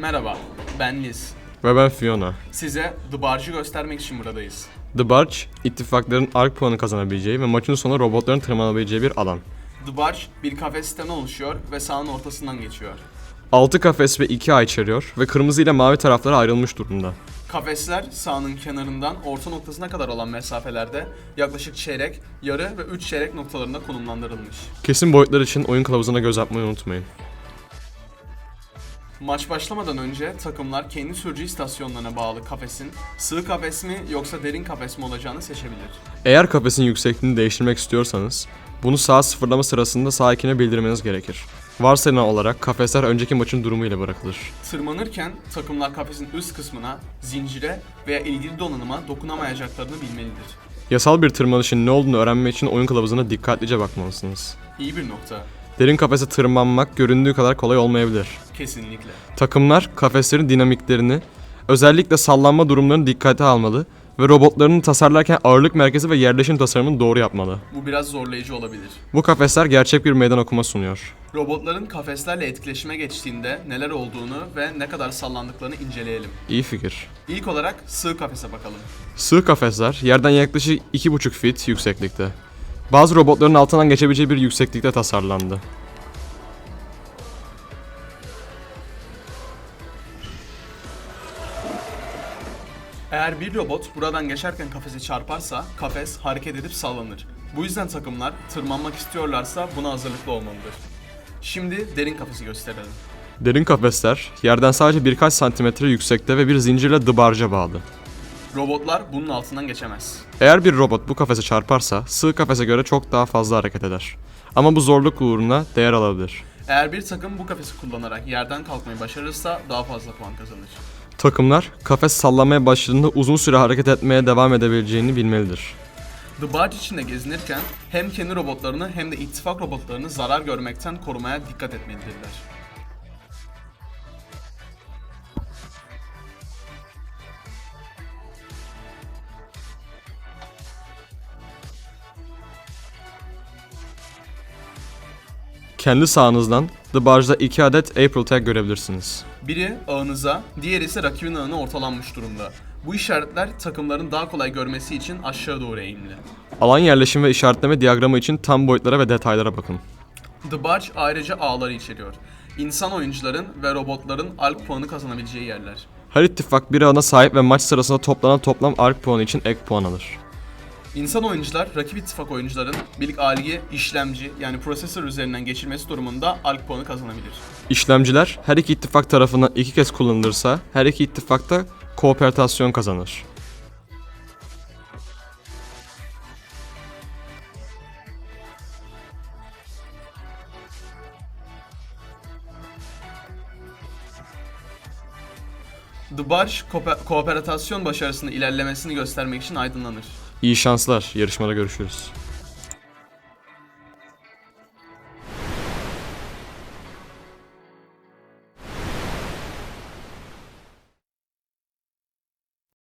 Merhaba, ben Liz. Ve ben Fiona. Size The Barge'ı göstermek için buradayız. The Barge, ittifakların ark puanı kazanabileceği ve maçın sonu robotların tırmanabileceği bir alan. The Barge bir kafesten oluşuyor ve sahanın ortasından geçiyor. 6 kafes ve 2 ay içeriyor ve kırmızı ile mavi taraflara ayrılmış durumda. Kafesler sahanın kenarından orta noktasına kadar olan mesafelerde yaklaşık çeyrek, yarı ve 3 çeyrek noktalarında konumlandırılmış. Kesin boyutlar için oyun kılavuzuna göz atmayı unutmayın. Maç başlamadan önce takımlar kendi sürücü istasyonlarına bağlı kafesin sığ kafes mi yoksa derin kafes mi olacağını seçebilir. Eğer kafesin yüksekliğini değiştirmek istiyorsanız, bunu sağ sıfırlama sırasında sağ ekine bildirmeniz gerekir. Varsayılan olarak kafesler önceki maçın durumu ile bırakılır. Tırmanırken takımlar kafesin üst kısmına, zincire veya ilgili donanıma dokunamayacaklarını bilmelidir. Yasal bir tırmanışın ne olduğunu öğrenmek için oyun kılavuzuna dikkatlice bakmalısınız. İyi bir nokta. Derin kafese tırmanmak göründüğü kadar kolay olmayabilir. Kesinlikle. Takımlar kafeslerin dinamiklerini, özellikle sallanma durumlarını dikkate almalı ve robotlarını tasarlarken ağırlık merkezi ve yerleşim tasarımını doğru yapmalı. Bu biraz zorlayıcı olabilir. Bu kafesler gerçek bir meydan okuma sunuyor. Robotların kafeslerle etkileşime geçtiğinde neler olduğunu ve ne kadar sallandıklarını inceleyelim. İyi fikir. İlk olarak sığ kafese bakalım. Sığ kafesler yerden yaklaşık 2,5 feet yükseklikte. Bazı robotların altından geçebileceği bir yükseklikte tasarlandı. Eğer bir robot buradan geçerken kafesi çarparsa kafes hareket edip sallanır. Bu yüzden takımlar tırmanmak istiyorlarsa buna hazırlıklı olmalıdır. Şimdi derin kafesi gösterelim. Derin kafesler yerden sadece birkaç santimetre yüksekte ve bir zincirle dıbarca bağlı. Robotlar bunun altından geçemez. Eğer bir robot bu kafese çarparsa sığ kafese göre çok daha fazla hareket eder. Ama bu zorluk uğruna değer alabilir. Eğer bir takım bu kafesi kullanarak yerden kalkmayı başarırsa daha fazla puan kazanır. Takımlar kafes sallanmaya başladığında uzun süre hareket etmeye devam edebileceğini bilmelidir. The Barge içinde gezinirken hem kendi robotlarını hem de ittifak robotlarını zarar görmekten korumaya dikkat etmelidirler. Kendi sahanızdan The Barge'da 2 adet April Tag görebilirsiniz. Biri ağınıza, diğeri ise rakibin ağına ortalanmış durumda. Bu işaretler takımların daha kolay görmesi için aşağı doğru eğimli. Alan yerleşim ve işaretleme diyagramı için tam boyutlara ve detaylara bakın. The Barge ayrıca ağları içeriyor. İnsan oyuncuların ve robotların alp puanı kazanabileceği yerler. Her ittifak bir ağına sahip ve maç sırasında toplanan toplam ark puanı için ek puan alır. İnsan oyuncular rakip ittifak oyuncuların birlik algi işlemci yani prosesör üzerinden geçirmesi durumunda alp puanı kazanabilir. İşlemciler her iki ittifak tarafından iki kez kullanılırsa her iki ittifakta kooperatasyon kazanır. The Barge kooper- kooperatasyon başarısını ilerlemesini göstermek için aydınlanır. İyi şanslar, yarışmada görüşürüz.